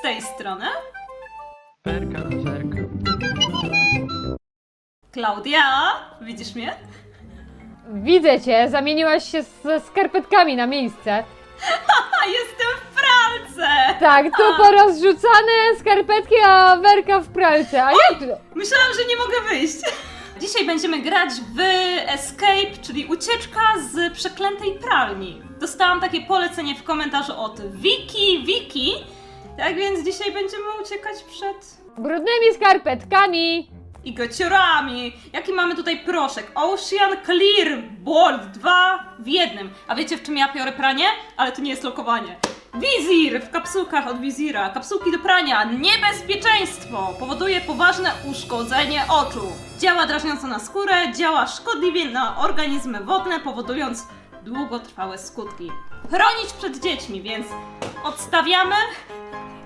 z tej strony Zerka, zerka. Klaudia, widzisz mnie? Widzę cię, zamieniłaś się ze skarpetkami na miejsce. A jestem w pralce! Tak, tu porozrzucane skarpetki, a werka w pralce. A jak to? Myślałam, że nie mogę wyjść. Dzisiaj będziemy grać w Escape, czyli ucieczka z przeklętej pralni. Dostałam takie polecenie w komentarzu od Wiki, Wiki. Tak więc dzisiaj będziemy uciekać przed Brudnymi skarpetkami. i gociorami. Jaki mamy tutaj proszek? Ocean Clear Bold 2 w jednym. A wiecie w czym ja biorę pranie? Ale to nie jest lokowanie. Wizir w kapsułkach od Wizira. Kapsułki do prania. Niebezpieczeństwo. Powoduje poważne uszkodzenie oczu. Działa drażniąco na skórę, działa szkodliwie na organizmy wodne, powodując długotrwałe skutki. Chronić przed dziećmi, więc odstawiamy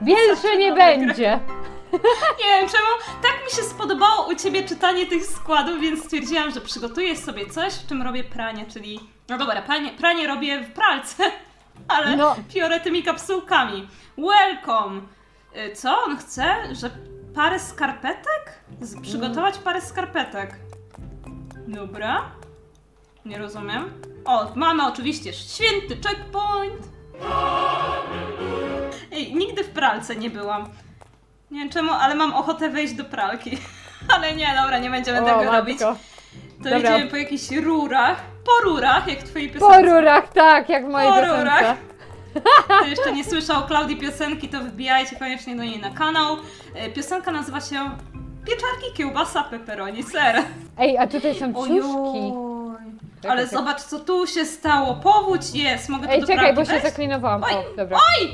Większe nie będzie. Nie wiem czemu, tak mi się spodobało u Ciebie czytanie tych składów, więc stwierdziłam, że przygotuję sobie coś, w czym robię pranie, czyli... No dobra, pranie, pranie robię w pralce, ale No. piorę tymi kapsułkami. Welcome! Y, Co on chce? Że parę skarpetek? Z, przygotować parę skarpetek. Dobra. Nie rozumiem. O, mamy oczywiście święty checkpoint. Ej, nigdy w pralce nie byłam. Nie wiem czemu, ale mam ochotę wejść do pralki. Ale nie, dobra, nie będziemy O, tego matko. robić. To Dobra. idziemy po jakichś rurach. Po rurach, jak w twojej Po piosence. rurach, tak, jak w mojej Po piosence. rurach. Kto jeszcze nie słyszał Klaudii piosenki, to wbijajcie koniecznie do niej na kanał. E, Piosenka nazywa się Pieczarki, kiełbasa, pepperoni, ser. Ej, a tutaj są ciuszki. Ale czekaj. zobacz, co tu się stało. Powódź jest. Mogę tu Ej, do czekaj, pralki bo się wejść? zaklinowałam. Oj, O, dobra. Oj!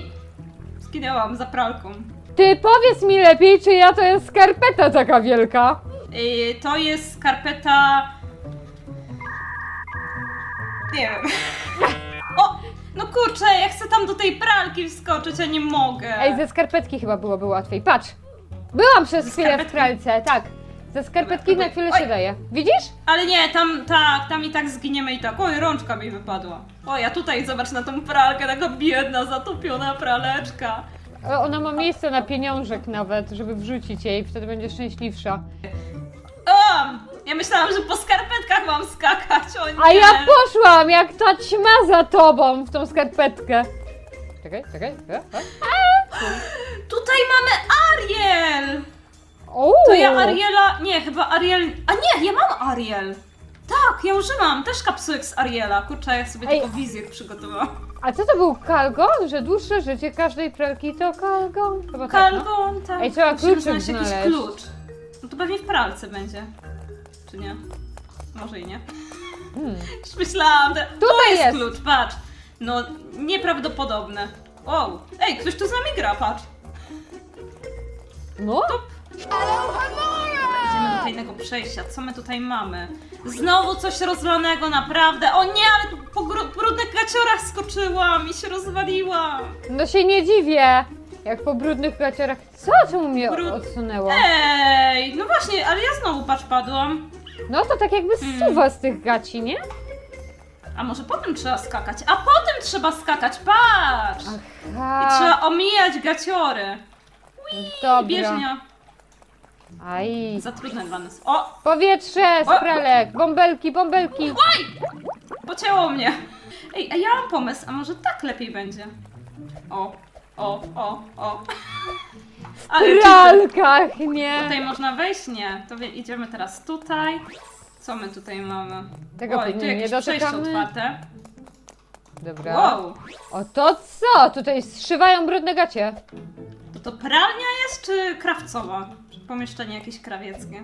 Zginęłam za pralką. Ty powiedz mi lepiej, czy ja to jest skarpeta taka wielka? Y, to jest skarpeta. Nie wiem. O! No kurczę, ja chcę tam do tej pralki wskoczyć, a nie mogę. Ej, ze skarpetki chyba byłoby łatwiej. Patrz! Byłam przez Ze chwilę w skarpetki? pralce, tak. Ze skarpetki Dobra, na chwilę oj. się daje. Widzisz? Ale nie, tam tak, tam i tak zginiemy i tak. Oj, rączka mi wypadła. Oj, a tutaj zobacz na tą pralkę, taka biedna, zatopiona praleczka. Ona ma miejsce na pieniążek nawet, żeby wrzucić jej, wtedy będzie szczęśliwsza. O! Ja myślałam, że po skarpetkach mam skakać, o nie. A ja poszłam, jak ta ćma za tobą w tą skarpetkę. Czekaj, czekaj. e, e. Tutaj mamy Ariel! Uuu. To ja Ariela. Nie, chyba Ariel. A nie, ja mam Ariel! Tak, ja używam też kapsułek z Ariela. Kurczę, ja sobie Ej. tylko wizję przygotowałam. A co to był kalgon? Że dłuższe życie każdej pralki to kalgon? Chyba tak, no. Kalgon, tak. Ej, trzeba Musimy kluczyk znaleźć jakiś znaleźć. klucz. No to pewnie w pralce będzie. Czy nie? Może i nie. Hmm. Już myślałam. Tutaj to jest, jest. klucz, patrz. No, nieprawdopodobne. Wow. Ej, ktoś tu z nami gra, patrz. No? Idziemy do tajnego przejścia. Co my tutaj mamy? Znowu coś rozlanego, naprawdę. O nie, ale tu po gru- brudnych gaciorach skoczyłam i się rozwaliłam. No się nie dziwię. Jak po brudnych gaciorach. Co? Czemu mnie Brud- odsunęło? Ej, no właśnie, ale ja znowu patrz padłam. No to tak jakby Mm. zsuwa z tych gaci, nie? A może potem trzeba skakać? A potem trzeba skakać, patrz! I Aha. trzeba omijać gaciory. Dobra. Bieżnia. Aj. Za trudne dla nas. O, Powietrze z O! pralek. Bąbelki, bąbelki. oj! Pocięło mnie. Ej, a ja mam pomysł, a może tak lepiej będzie? O, o, o, o. Ale pralkach, nie. Tutaj można wejść? Nie. To wie- idziemy teraz tutaj. Co my tutaj mamy? Tego Oj, tu pewnie nie jakieś przejście dotykamy. otwarte. Dobra. Wow. O to co? Tutaj zszywają brudne gacie. To to pralnia jest, czy krawcowa? Pomieszczenie jakieś krawieckie?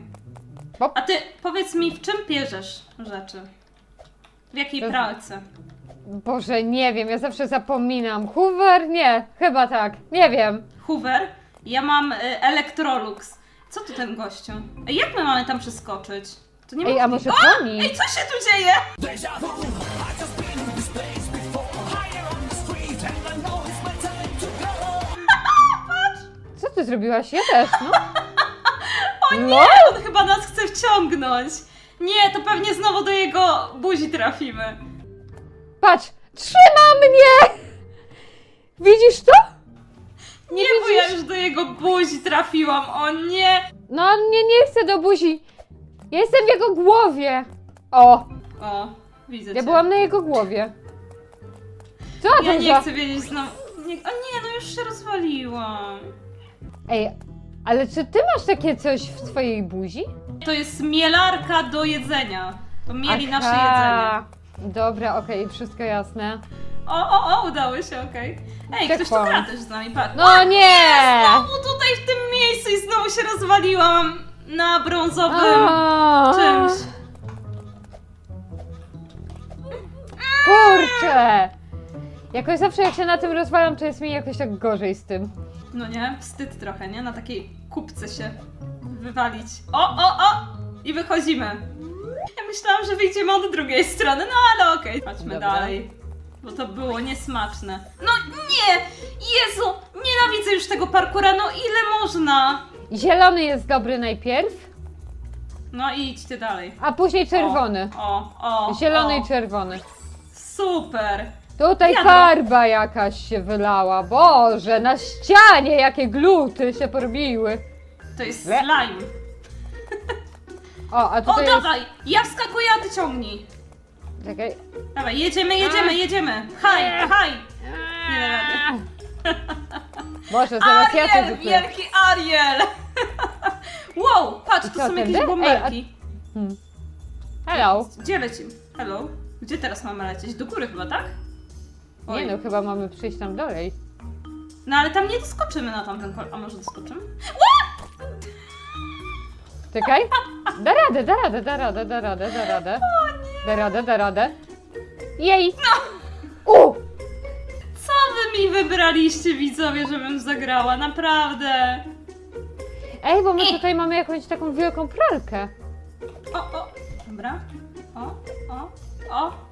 A ty powiedz mi, w czym bierzesz rzeczy? W jakiej To- pralce? Boże, nie wiem, ja zawsze zapominam. Hoover? Nie, chyba tak. Nie wiem. Hoover. Ja mam y, Electrolux. Co tu ten gościu? Ej, jak my mamy tam przeskoczyć? To nie Ej, ma- a może o! koni? Ej, co się tu dzieje? Co ty zrobiłaś? Ja też, no. O nie, Lol. on chyba nas chce wciągnąć. Nie, to pewnie znowu do jego buzi trafimy. Patrz, trzyma mnie! Widzisz to? Nie, bo widzisz? już do jego buzi trafiłam, o nie! No nie, nie chcę do buzi. Ja jestem w jego głowie. O, O, widzę ja cię. byłam na jego głowie. Co Ja nie za... chcę wiedzieć znowu. Nie, o nie, no już się rozwaliłam. Ej, ale czy ty masz takie coś w swojej buzi? To jest mielarka do jedzenia. To mieli Aha. nasze jedzenie. Dobra, okej, wszystko jasne. O, o, o, udało się, okej. Ej, ktoś tu Czekam. gra też z nami, patrz. No nie! Znowu tutaj w tym miejscu i znowu się rozwaliłam na brązowym A. czymś. Kurczę! Jakoś zawsze jak się na tym rozwalam, to jest mi jakoś tak gorzej z tym. No nie, wstyd trochę, nie? Na takiej kubce się wywalić. O, o, o! I wychodzimy. Ja myślałam, że wyjdziemy od drugiej strony, no ale okej. Chodźmy Dobra. dalej. Bo to było niesmaczne. No nie! Jezu! Nienawidzę już tego parkura, no ile można? Zielony jest dobry najpierw, No i idźcie dalej. a później czerwony. O, o, o. Zielony o. i czerwony. Super! Tutaj Wiadro. farba jakaś się wylała. Boże, na ścianie jakie gluty się porobiły. To jest Le- slime. O, a O, tutaj jest... dawaj! Ja wskakuję, a ty ciągnij. Czekaj. Dawaj, jedziemy, jedziemy, jedziemy. Haj, haj! Nie da rady. Boże, zaraz ja to Ariel, wielki Ariel! wow, patrz, I to co, są tędy? jakieś bąbelki. Hmm. Hello. Gdzie lecimy? Hello? Gdzie teraz mamy lecieć? Do góry chyba, tak? Oj. Nie no, chyba mamy przyjść tam dalej. No ale tam nie doskoczymy na tamten kol... A może doskoczymy? Czekaj. Da radę, da radę, da radę, da radę, da radę. Da radę, da radę. Jej! U! Co wy mi wybraliście, widzowie, żebym zagrała? Naprawdę! Ej, bo my tutaj mamy jakąś taką wielką pralkę. O, o, dobra. O, o, o.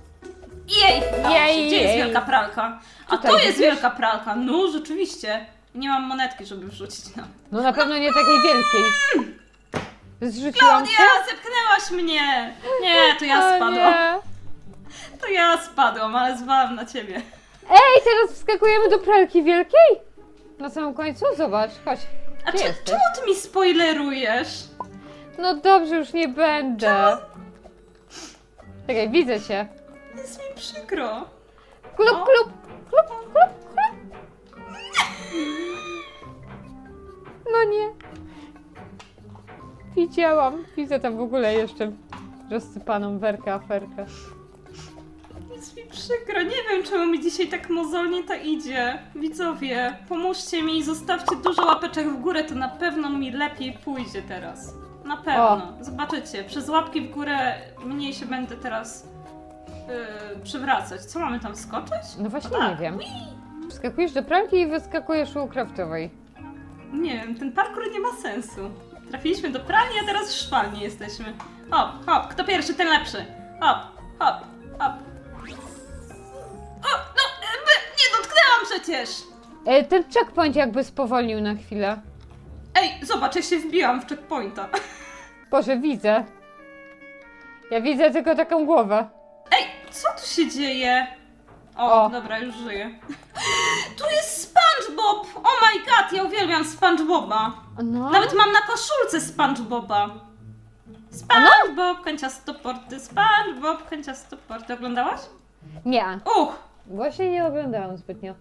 Jej! udało Jej. Gdzie jest jej. wielka pralka? A Tutaj, to jest widzisz? wielka pralka. No, rzeczywiście. Nie mam monetki, żeby wrzucić na... No na pewno nie takiej wielkiej. Zrzuciłam? Klaudia, zepchnęłaś mnie! Nie, to ja O spadłam. nie. To ja spadłam, ale zwałam na ciebie. Ej, teraz wskakujemy do pralki wielkiej? Na samym końcu? Zobacz, chodź. A Gdzie czy, jesteś? czemu ty mi spoilerujesz? No dobrze, już nie będę. Czekaj, widzę cię. Jest mi przykro. Klub, O. klub, klub, klub, klub. No nie. Widziałam. Widzę tam w ogóle jeszcze rozsypaną werkę, aferkę. Jest mi przykro. Nie wiem, czemu mi dzisiaj tak mozolnie to idzie. Widzowie, pomóżcie mi i zostawcie dużo łapeczek w górę, to na pewno mi lepiej pójdzie teraz. Na pewno. Zobaczycie, przez łapki w górę mniej się będę teraz yy, przywracać. Co mamy tam skoczyć? No właśnie Tak. nie wiem. Wskakujesz do pralki i wyskakujesz u kraftowej. Nie wiem, ten parkour nie ma sensu. Trafiliśmy do pralni, a teraz w szwalni jesteśmy. Hop, hop, kto pierwszy, ten lepszy. Hop, hop, hop. O, no, e, nie dotknęłam przecież! E, ten checkpoint jakby spowolnił na chwilę. Ej, zobacz, ja się wbiłam w checkpointa. Boże, widzę. Ja widzę tylko taką głowę. Co tu się dzieje? O, O. dobra, już żyję. Tu jest SpongeBob! Oh my god, ja uwielbiam SpongeBoba. No. Nawet mam na koszulce SpongeBoba. SpongeBob, kanciasto porty, SpongeBob, kanciasto porty. Oglądałaś? Nie. Uch! Właśnie nie oglądałam zbytnio.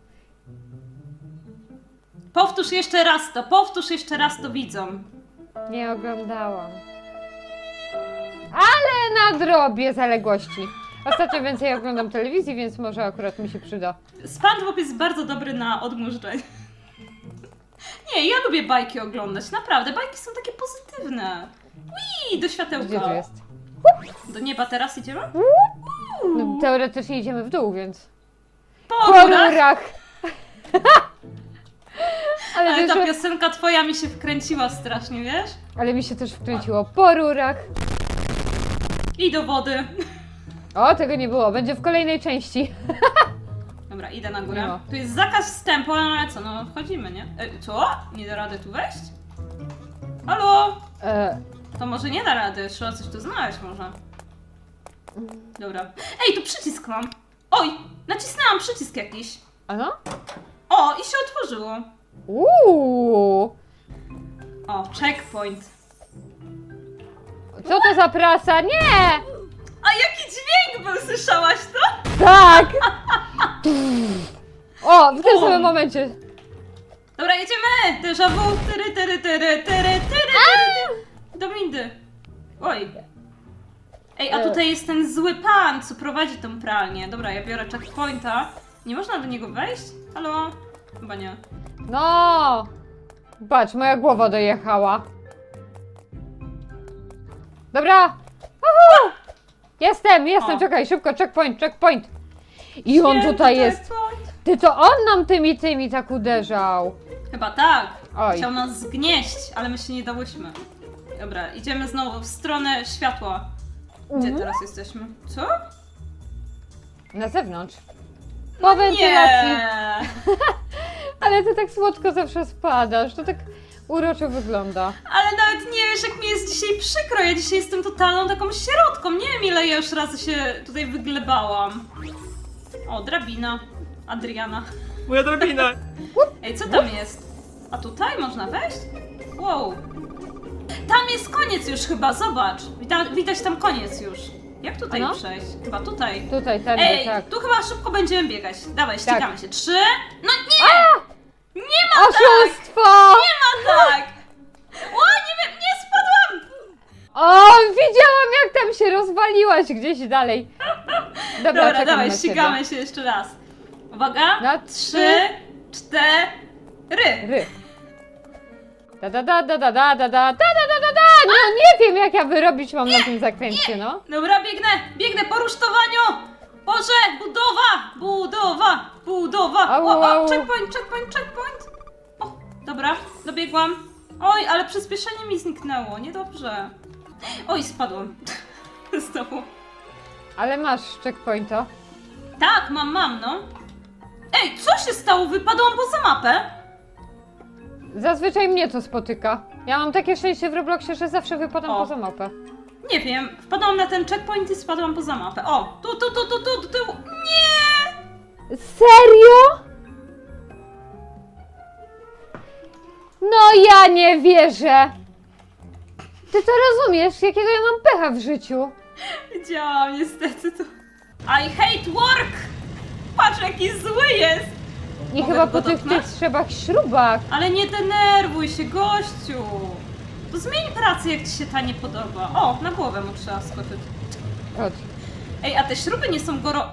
Powtórz jeszcze raz to, powtórz jeszcze raz to widzom. Nie oglądałam. Ale nadrobię zaległości. Ostatnio więcej oglądam telewizji, więc może akurat mi się przyda. SpongeBob jest bardzo dobry na odmurzczenie. Nie, ja lubię bajki oglądać, naprawdę. Bajki są takie pozytywne. Wii, do Gdzie światełka. tu jest? Do nieba teraz idziemy? No, teoretycznie idziemy w dół, więc. Po górach. rurach! ale, Ale też, ta piosenka twoja mi się wkręciła strasznie, wiesz? ale mi się też wkręciło po rurach. I do wody. O, tego nie było. Będzie w kolejnej części. Dobra, idę na górę. ma. Tu jest zakaz wstępu, ale co, no wchodzimy, nie? E, co? Nie da rady tu wejść? Halo? E, To może nie da rady, trzeba coś tu znaleźć może. Dobra. Ej, tu przycisk mam. Oj, nacisnęłam przycisk jakiś. a no? O, i się otworzyło. Uuu! O, checkpoint. Co to za prasa? Nie! Był, słyszałaś to? Tak! O, w tym samym momencie. Dobra, jedziemy! Déjà vu! Tyry, tyry, tyry, tyry, tyry, tyry. Do windy. Oj. Ej, a E. tutaj jest ten zły pan, co prowadzi tą pralnię. Dobra, ja biorę checkpointa. Nie można do niego wejść? Halo? Chyba nie. No! Patrz, moja głowa dojechała. Dobra! Uhu! Jestem, jestem, O. czekaj, szybko, checkpoint, checkpoint. I on tutaj jest. checkpoint. Ty to on nam tymi, tymi tak uderzał. Chyba tak. Oj. Chciał nas zgnieść, ale my się nie dałyśmy. Dobra, idziemy znowu w stronę światła. Gdzie Mhm. teraz jesteśmy? Co? Na zewnątrz. Po wentylacji. Nie! Ale ty tak słodko zawsze spadasz. To tak uroczo wygląda. Ale nawet nie wiesz, jak mi jest dzisiaj przykro. Ja dzisiaj jestem totalną taką środką. Nie wiem, ile ja już razy się tutaj wyglebałam. O, drabina. Adriana. Moja drabina! Ej, co tam jest? A tutaj można wejść? Wow. Tam jest koniec już chyba, zobacz. Wita widać tam koniec już. Jak tutaj Ano? przejść? Chyba tutaj. Tutaj, tędy, Ej, tak. tu chyba szybko będziemy biegać. Dawaj, Tak. ścigamy się. Trzy. No nie! Nie ma tak! Oszustwo! Nie ma tak! O, nie wiem, nie spadłam! O, widziałam jak tam się rozwaliłaś gdzieś dalej. Dobra, Dobra, czekam dawaj, na ścigamy się jeszcze raz. Uwaga. Na Trzy, cztery. Ry. Da da da da da da da da da da da da da No nie wiem jak ja wyrobić mam na tym zakręcie, no. Dobra, biegnę, biegnę po rusztowaniu. Boże, budowa, budowa, budowa. Au, O, o, checkpoint, checkpoint, checkpoint. O, dobra, dobiegłam. Oj, ale przyspieszenie mi zniknęło, niedobrze. Oj, spadłam. Znowu. Ale masz checkpointa. Tak, mam, mam, no. Ej, co się stało? Wypadłam poza mapę? Zazwyczaj mnie to spotyka. Ja mam takie szczęście w Robloxie, że zawsze wypadam O. poza mapę. Nie wiem, wpadłam na ten checkpoint i spadłam poza mapę. O, tu, tu, tu, tu, tu, tu, tu. Nie! Serio? No ja nie wierzę. Ty to rozumiesz, jakiego ja mam pecha w życiu? Widziałam, niestety to. I hate work! Patrz, jaki zły jest! I Mogę chyba go po tych, dotknąć? tych trzebach śrubach. Ale nie denerwuj się, gościu! To zmień pracę, jak ci się ta nie podoba. O, na głowę mu trzeba skoczyć. Chodź. Ej, a te śruby nie są goro...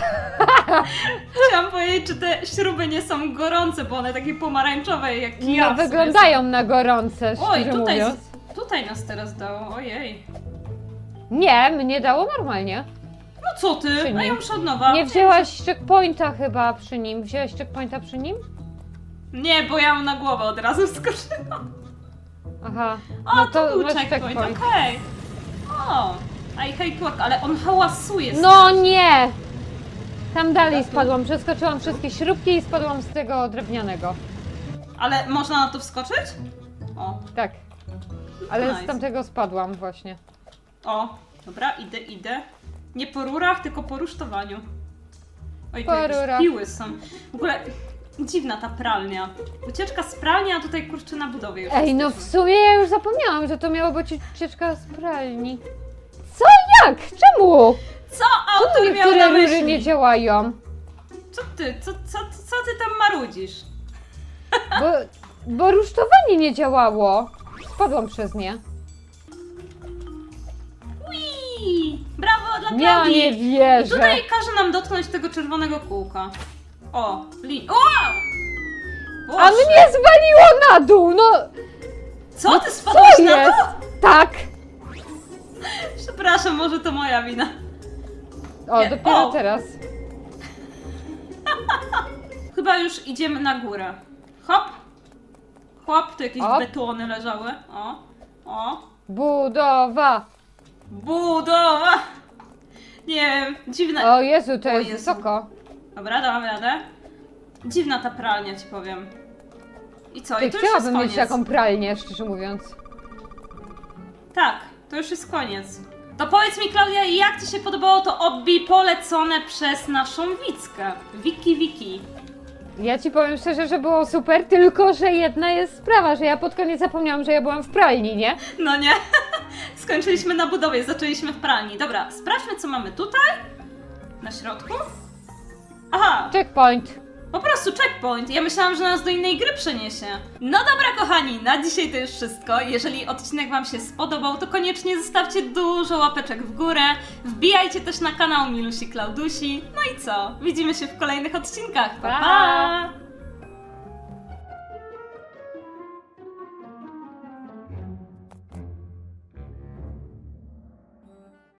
Chciałam powiedzieć, czy te śruby nie są gorące, bo one takie pomarańczowe jak No ja. wyglądają na gorące, Oj, szczerze tutaj, mówiąc. tutaj nas teraz dało, ojej. Nie, mnie dało normalnie. No co ty? A ja nim. muszę od nowa. Nie wzięłaś checkpointa chyba przy nim. Wzięłaś checkpointa przy nim? Nie, bo ja mu na głowę od razu skoczyłam. Aha. O, No to był masz checkpoint, checkpoint. okej. O, I hate work, ale on hałasuje No strasznie. nie! Tam dalej spadłam, przeskoczyłam wszystkie śrubki i spadłam z tego drewnianego. Ale można na to wskoczyć? O, Tak. Ale Nice. z tamtego spadłam właśnie. o, dobra, idę, idę. Nie po rurach, tylko po rusztowaniu. Oj, Po rurach. piły są. W ogóle dziwna ta pralnia. Ucieczka z pralni, a tutaj kurczę na budowie już Ej, no w sumie ja już zapomniałam, że to miało być ucieczka z pralni. Co? Jak? Czemu? Co autor miał Niektóre na rury myśli? nie działają. Co ty, co, co, co ty tam marudzisz? Bo, bo rusztowanie nie działało. Spadłam przez nie. Ui, brawo dla Ja Klaudii! nie wierzę. tutaj każe nam dotknąć tego czerwonego kółka. O, li... Wow! Boże, A mnie zwaliło na dół, no Co ty co spadłaś na jest? to? Tak. Przepraszam, może to moja wina. O, Nie, dopiero o. teraz. Chyba już idziemy na górę. Hop! Hop, tu jakieś Hop. betony leżały. O, o. Budowa. Budowa! Nie wiem, dziwne. O Jezu, to O jest Jezu. wysoko. Dobra, dałam radę. Dziwna ta pralnia, ci powiem. I co? Ty I to już jest chciałabym koniec. mieć taką pralnię, szczerze mówiąc. Tak, to już jest koniec. To powiedz mi, Klaudia, jak Ci się podobało to obbi polecone przez naszą Wickę? Wiki Wiki. Ja ci powiem szczerze, że było super, tylko że jedna jest sprawa, że ja pod koniec zapomniałam, że ja byłam w pralni, nie? No nie. Skończyliśmy na budowie, zaczęliśmy w pralni. Dobra, sprawdźmy, co mamy tutaj. Na środku. Aha, Checkpoint. Po prostu checkpoint. Ja myślałam, że nas do innej gry przeniesie. No dobra, kochani, na dzisiaj to już wszystko. Jeżeli odcinek Wam się spodobał, to koniecznie zostawcie dużo łapeczek w górę. Wbijajcie też na kanał Milusi Klaudusi. No i co? Widzimy się w kolejnych odcinkach. pa! Pa!